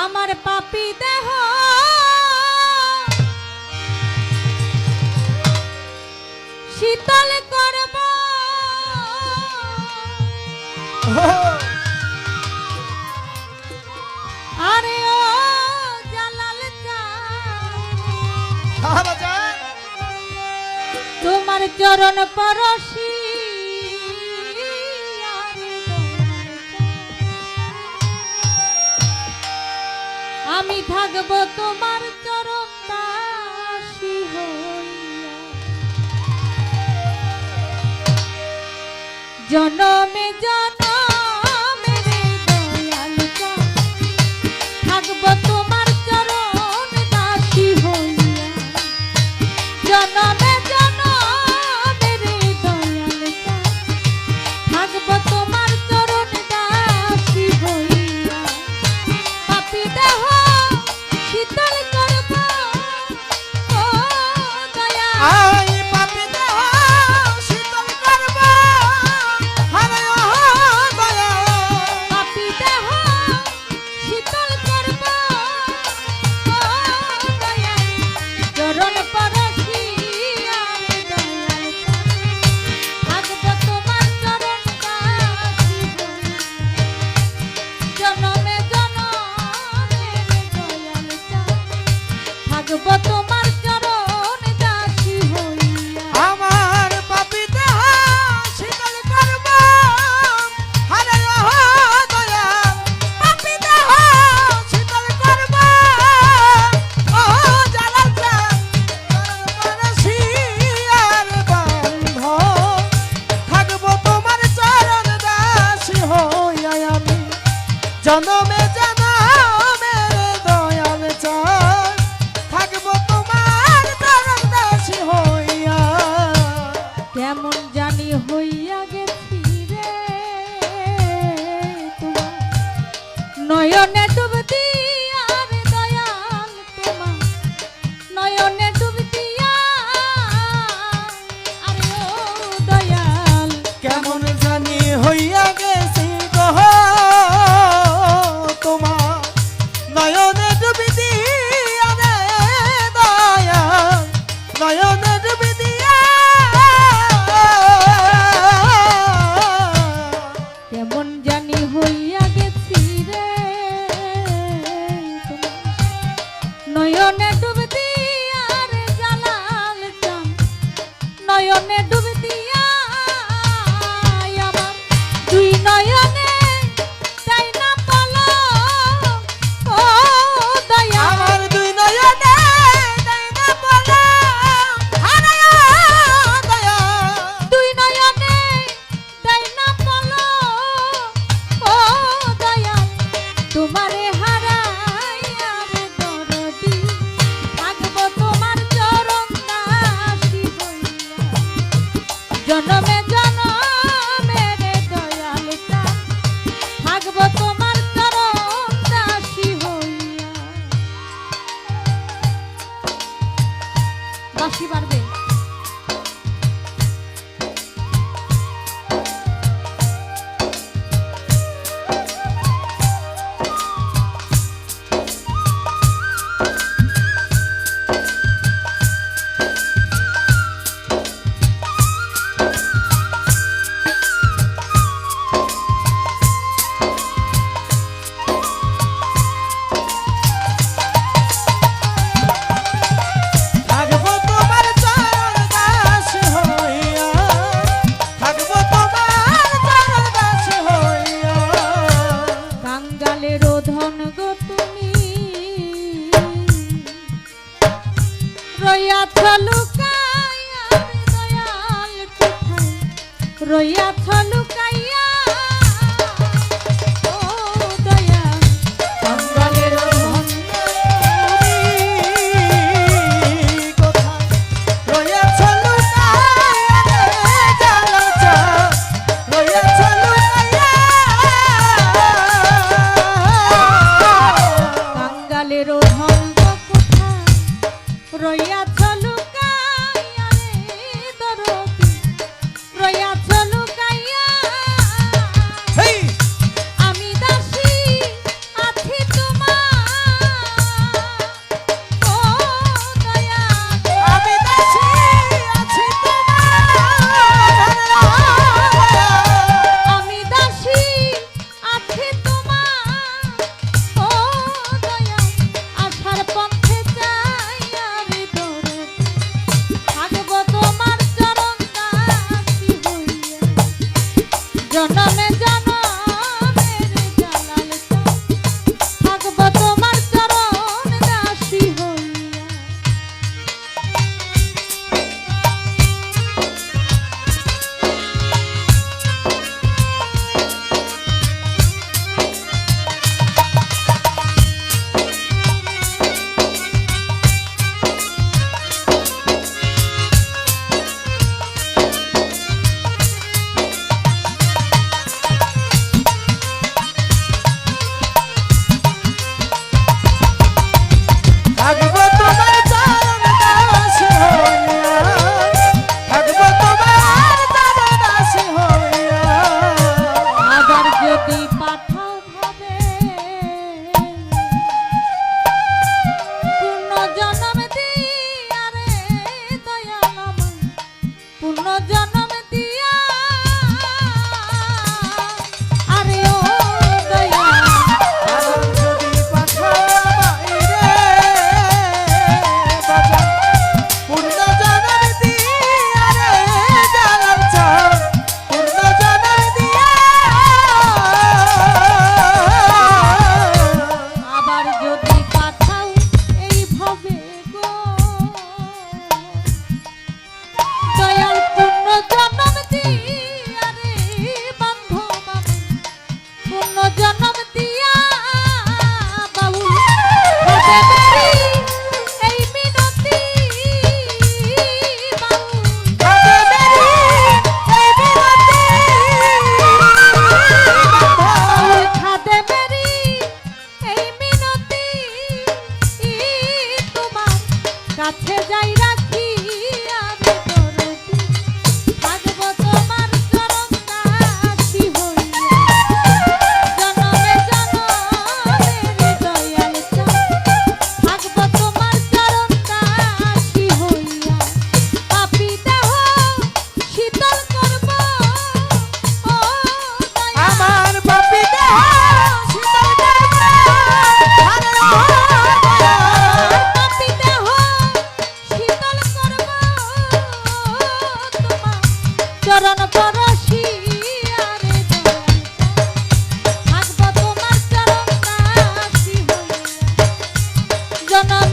আমার পাপি দেহ। শীতল করব। আরে ও জালাল তোমার চরণ পরশি থাকব তোমার চরণ দাসী হইয়া। জনমে জন কেমন জানি হইয়া গেছি রে তোমার। নয়নে ডুবতি আর দয়াল তোমার। নয়নে ডুবতি আর দয়াল, কেমন yo no me yo Rohan লুকাইয়া। কোথায় রইয়াছ na na na